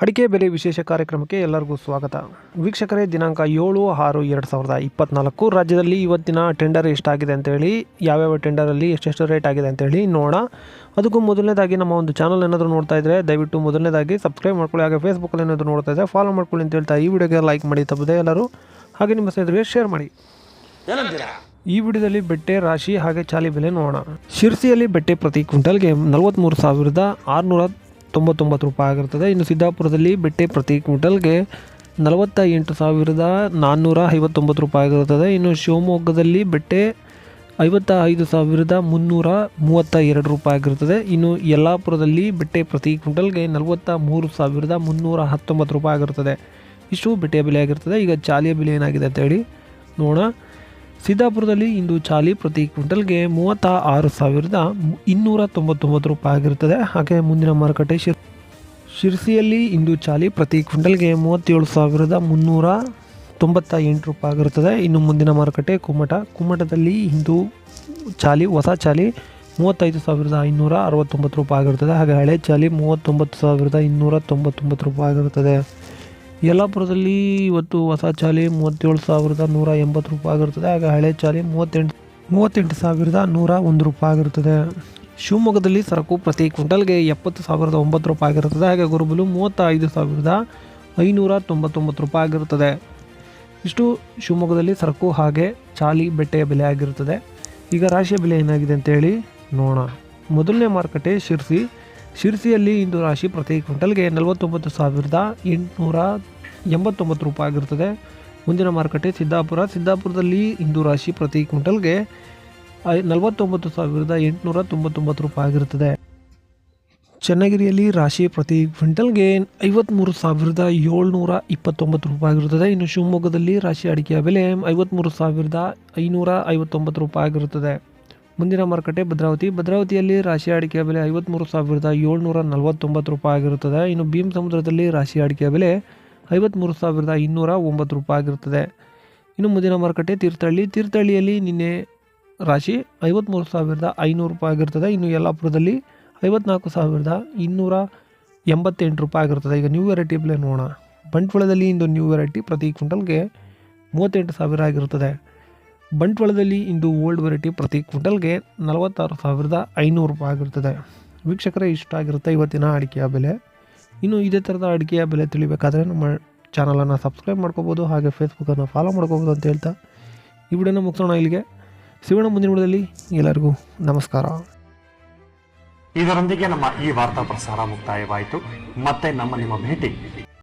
ಅಡಿಕೆ ಬೆಲೆ ವಿಶೇಷ ಕಾರ್ಯಕ್ರಮಕ್ಕೆ ಎಲ್ಲರಿಗೂ ಸ್ವಾಗತ. ವೀಕ್ಷಕರೇ ದಿನಾಂಕ ಏಳು ಆರು ಎರಡು ಸಾವಿರದ ಇಪ್ಪತ್ನಾಲ್ಕು. ರಾಜ್ಯದಲ್ಲಿ ಇವತ್ತಿನ ಟೆಂಡರ್ ಎಷ್ಟಾಗಿದೆ ಅಂತೇಳಿ ಯಾವ್ಯಾವ ಟೆಂಡರಲ್ಲಿ ಎಷ್ಟೆಷ್ಟು ರೇಟ್ ಆಗಿದೆ ಅಂತೇಳಿ ನೋಡೋಣ. ಅದಕ್ಕೂ ಮೊದಲನೇದಾಗಿ ನಮ್ಮ ಒಂದು ಚಾನಲ್ ಏನಾದರೂ ನೋಡ್ತಾ ಇದ್ದರೆ ದಯವಿಟ್ಟು ಮೊದಲನೇದಾಗಿ ಸಬ್ಸ್ಕ್ರೈಬ್ ಮಾಡ್ಕೊಳ್ಳಿ. ಹಾಗೆ ಫೇಸ್ಬುಕ್ಕಲ್ಲಿ ಏನಾದರೂ ನೋಡ್ತಾ ಇದ್ದರೆ ಫಾಲೋ ಮಾಡ್ಕೊಳ್ಳಿ ಅಂತ ಹೇಳ್ತಾ ಈ ವಿಡಿಯೋಗೆ ಲೈಕ್ ಮಾಡಿ ತಪ್ಪದೆ ಎಲ್ಲರೂ. ಹಾಗೆ ನಿಮ್ಮ ಸ್ನೇಹಿತರಿಗೆ ಶೇರ್ ಮಾಡಿ. ಈ ವಿಡಿಯೋದಲ್ಲಿ ಬೆಟ್ಟೆ ರಾಶಿ ಹಾಗೆ ಚಾಲಿ ಬೆಲೆ ನೋಡೋಣ. ಶಿರ್ಸಿಯಲ್ಲಿ ಬೆಟ್ಟೆ ಪ್ರತಿ ಕ್ವಿಂಟಲ್ಗೆ ನಲವತ್ತ್ಮೂರು ಸಾವಿರದ ಆರುನೂರ ತೊಂಬತ್ತೊಂಬತ್ತು ರೂಪಾಯಿ ಆಗಿರ್ತದೆ. ಇನ್ನು ಸಿದ್ದಾಪುರದಲ್ಲಿ ಬೆಟ್ಟೆ ಪ್ರತಿ ಕ್ವಿಂಟಲ್ಗೆ ನಲವತ್ತ ಎಂಟು ಸಾವಿರದ ನಾನ್ನೂರ ಐವತ್ತೊಂಬತ್ತು ರೂಪಾಯಿ ಆಗಿರುತ್ತದೆ ಇನ್ನು ಶಿವಮೊಗ್ಗದಲ್ಲಿ ಬೆಟ್ಟೆ ಐವತ್ತ ಐದು ಸಾವಿರದ ಮುನ್ನೂರ ಮೂವತ್ತ ಎರಡು ರೂಪಾಯಿ ಆಗಿರುತ್ತದೆ ಇನ್ನು ಯಲ್ಲಾಪುರದಲ್ಲಿ ಬೆಟ್ಟೆ ಪ್ರತಿ ಕ್ವಿಂಟಲ್ಗೆ ನಲವತ್ತ ಮೂರು ಸಾವಿರದ ಮುನ್ನೂರ ಹತ್ತೊಂಬತ್ತು ರೂಪಾಯಿ ಆಗಿರುತ್ತದೆ ಇಷ್ಟು ಬೆಟ್ಟೆಯ ಬೆಲೆ ಆಗಿರ್ತದೆ. ಈಗ ಚಾಲಿಯ ಬೆಲೆ ಏನಾಗಿದೆ ಅಂತೇಳಿ ನೋಡೋಣ. ಸಿದ್ದಾಪುರದಲ್ಲಿ ಇಂದು ಚಾಲಿ ಪ್ರತಿ ಕ್ವಿಂಟಲ್ಗೆ ಮೂವತ್ತ ಆರು ಸಾವಿರದ ಇನ್ನೂರ ತೊಂಬತ್ತೊಂಬತ್ತು ರೂಪಾಯಿ ಆಗಿರುತ್ತದೆ. ಹಾಗೆ ಮುಂದಿನ ಮಾರುಕಟ್ಟೆ ಶಿರ್ ಶಿರ್ಸಿಯಲ್ಲಿ ಇಂದು ಚಾಲಿ ಪ್ರತಿ ಕ್ವಿಂಟಲ್ಗೆ ಮೂವತ್ತೇಳು ಸಾವಿರದ ಮುನ್ನೂರ ತೊಂಬತ್ತ ಎಂಟು ರೂಪಾಯಿ ಆಗಿರುತ್ತದೆ. ಇನ್ನು ಮುಂದಿನ ಮಾರುಕಟ್ಟೆ ಕುಮ್ಮಟ ಕುಮ್ಮಟದಲ್ಲಿ ಇಂದು ಚಾಲಿ, ಹೊಸ ಚಾಲಿ ಮೂವತ್ತೈದು ಸಾವಿರದ ಐನೂರ ಅರವತ್ತೊಂಬತ್ತು ರೂಪಾಯಿ ಆಗಿರುತ್ತದೆ. ಹಾಗೆ ಹಳೆ ಚಾಲಿ ಮೂವತ್ತೊಂಬತ್ತು ಸಾವಿರದ ಇನ್ನೂರ ತೊಂಬತ್ತೊಂಬತ್ತು ರೂಪಾಯಿ ಆಗಿರುತ್ತದೆ. ಯಲ್ಲಾಪುರದಲ್ಲಿ ಇವತ್ತು ಹೊಸ ಚಾಲಿ ಮೂವತ್ತೇಳು ಸಾವಿರದ ನೂರ ಎಂಬತ್ತು ರೂಪಾಯಿ ಆಗಿರುತ್ತದೆ ಹಾಗೆ ಹಳೆ ಚಾಲಿ ಮೂವತ್ತೆಂಟು ಮೂವತ್ತೆಂಟು ಸಾವಿರದ ನೂರ ಒಂದು ರೂಪಾಯಿ ಆಗಿರುತ್ತದೆ ಶಿವಮೊಗ್ಗದಲ್ಲಿ ಸರಕು ಪ್ರತಿ ಕ್ವಿಂಟಲ್ಗೆ ಎಪ್ಪತ್ತು ಸಾವಿರದ ಒಂಬತ್ತು ರೂಪಾಯಿ ಆಗಿರುತ್ತದೆ ಹಾಗೆ ಗುರುಬಲು ಮೂವತ್ತೈದು ಸಾವಿರದ ಐನೂರ ತೊಂಬತ್ತೊಂಬತ್ತು ರೂಪಾಯಿ ಆಗಿರುತ್ತದೆ ಇಷ್ಟು ಶಿವಮೊಗ್ಗದಲ್ಲಿ ಸರಕು ಹಾಗೆ ಚಾಲಿ ಬೆಟ್ಟೆಯ ಬೆಲೆ ಆಗಿರುತ್ತದೆ ಈಗ ರಾಶಿಯ ಬೆಲೆ ಏನಾಗಿದೆ ಅಂತೇಳಿ ನೋಡೋಣ. ಮೊದಲನೇ ಮಾರುಕಟ್ಟೆ ಶಿರ್ಸಿ ಶಿರ್ಸಿಯಲ್ಲಿ ಇಂದು ರಾಶಿ ಪ್ರತಿ ಕ್ವಿಂಟಲ್ಗೆ ನಲವತ್ತೊಂಬತ್ತು ಸಾವಿರದ ಎಂಟುನೂರ ಎಂಬತ್ತೊಂಬತ್ತು ರೂಪಾಯಿ ಆಗಿರುತ್ತದೆ. ಮುಂದಿನ ಮಾರುಕಟ್ಟೆ ಸಿದ್ದಾಪುರ. ಸಿದ್ದಾಪುರದಲ್ಲಿ ಇಂದು ರಾಶಿ ಪ್ರತಿ ಕ್ವಿಂಟಲ್ಗೆ ನಲವತ್ತೊಂಬತ್ತು ಸಾವಿರದ ಎಂಟುನೂರ ತೊಂಬತ್ತೊಂಬತ್ತು ರೂಪಾಯಿ ಆಗಿರುತ್ತದೆ. ಚನ್ನಗಿರಿಯಲ್ಲಿ ರಾಶಿ ಪ್ರತಿ ಕ್ವಿಂಟಲ್ಗೆ ಐವತ್ತ್ಮೂರು ಸಾವಿರದ ಏಳ್ನೂರ ಇಪ್ಪತ್ತೊಂಬತ್ತು ರೂಪಾಯಿ ಆಗಿರುತ್ತದೆ. ಇನ್ನು ಶಿವಮೊಗ್ಗದಲ್ಲಿ ರಾಶಿ ಅಡಿಕೆಯ ಬೆಲೆ ಐವತ್ತ್ಮೂರು ಸಾವಿರದ ಐನೂರ ಐವತ್ತೊಂಬತ್ತು ರೂಪಾಯಿ ಆಗಿರುತ್ತದೆ. ಮುಂದಿನ ಮಾರುಕಟ್ಟೆ ಭದ್ರಾವತಿ. ಭದ್ರಾವತಿಯಲ್ಲಿ ರಾಶಿ ಅಡಿಕೆ ಬೆಲೆ ಐವತ್ತ್ಮೂರು ಸಾವಿರದ ಏಳ್ನೂರ ನಲವತ್ತೊಂಬತ್ತು ರೂಪಾಯಿ ಆಗಿರುತ್ತದೆ. ಇನ್ನು ಭೀಮ್ ಸಮುದ್ರದಲ್ಲಿ ರಾಶಿ ಅಡಿಕೆ ಬೆಲೆ ಐವತ್ತ್ಮೂರು ಸಾವಿರದ ಇನ್ನೂರ ಒಂಬತ್ತು ರೂಪಾಯಿ ಆಗಿರುತ್ತದೆ. ಇನ್ನು ಮುಂದಿನ ಮಾರುಕಟ್ಟೆ ತೀರ್ಥಹಳ್ಳಿ. ತೀರ್ಥಹಳ್ಳಿಯಲ್ಲಿ ನಿನ್ನೆ ರಾಶಿ ಐವತ್ತ್ಮೂರು ಸಾವಿರದ ಐನೂರು ರೂಪಾಯಿ ಆಗಿರ್ತದೆ ಇನ್ನು ಯಲ್ಲಾಪುರದಲ್ಲಿ ಐವತ್ನಾಲ್ಕು ಸಾವಿರದ ಇನ್ನೂರ ಎಂಬತ್ತೆಂಟು ರೂಪಾಯಿ ಆಗಿರ್ತದೆ ಈಗ ನ್ಯೂ ವೆರೈಟಿ ಬೆಲೆ ನೋಡೋಣ. ಬಂಟ್ವಾಳದಲ್ಲಿ ಇಂದು ನ್ಯೂ ವೆರೈಟಿ ಪ್ರತಿ ಕ್ವಿಂಟಲ್ಗೆ ಮೂವತ್ತೆಂಟು ಸಾವಿರ ಆಗಿರುತ್ತದೆ. ಬಂಟ್ವಾಳದಲ್ಲಿ ಇಂದು ಓಲ್ಡ್ ವೆರೈಟಿ ಪ್ರತಿ ಕ್ವಿಂಟಲ್ಗೆ ನಲವತ್ತಾರು ಸಾವಿರದ ಐನೂರು ರೂಪಾಯಿ ಆಗಿರ್ತದೆ ವೀಕ್ಷಕರೇ ಇಷ್ಟ ಆಗಿರುತ್ತೆ ಇವತ್ತಿನ ಅಡಿಕೆಯ ಬೆಲೆ. ಇನ್ನು ಇದೇ ಥರದ ಅಡಿಕೆಯ ಬೆಲೆ ತಿಳಿಬೇಕಾದ್ರೆ ನಮ್ಮ ಚಾನಲನ್ನು ಸಬ್ಸ್ಕ್ರೈಬ್ ಮಾಡ್ಕೋಬೋದು, ಹಾಗೆ ಫೇಸ್ಬುಕ್ಕನ್ನು ಫಾಲೋ ಮಾಡ್ಕೋಬೋದು ಅಂತ ಹೇಳ್ತಾ ಈ ವಿಡಿಯೋನ ಮುಗಿಸೋಣ ಇಲ್ಲಿಗೆ. ಸಿಗೋಣ ಮುಂದಿನ ವಿಡಿಯೋದಲ್ಲಿ. ಎಲ್ಲರಿಗೂ ನಮಸ್ಕಾರ. ಇದರೊಂದಿಗೆ ನಮ್ಮ ಈ ವಾರ್ತಾ ಪ್ರಸಾರ ಮುಕ್ತಾಯವಾಯಿತು. ಮತ್ತೆ ನಮ್ಮ ನಿಮ್ಮ ಭೇಟಿ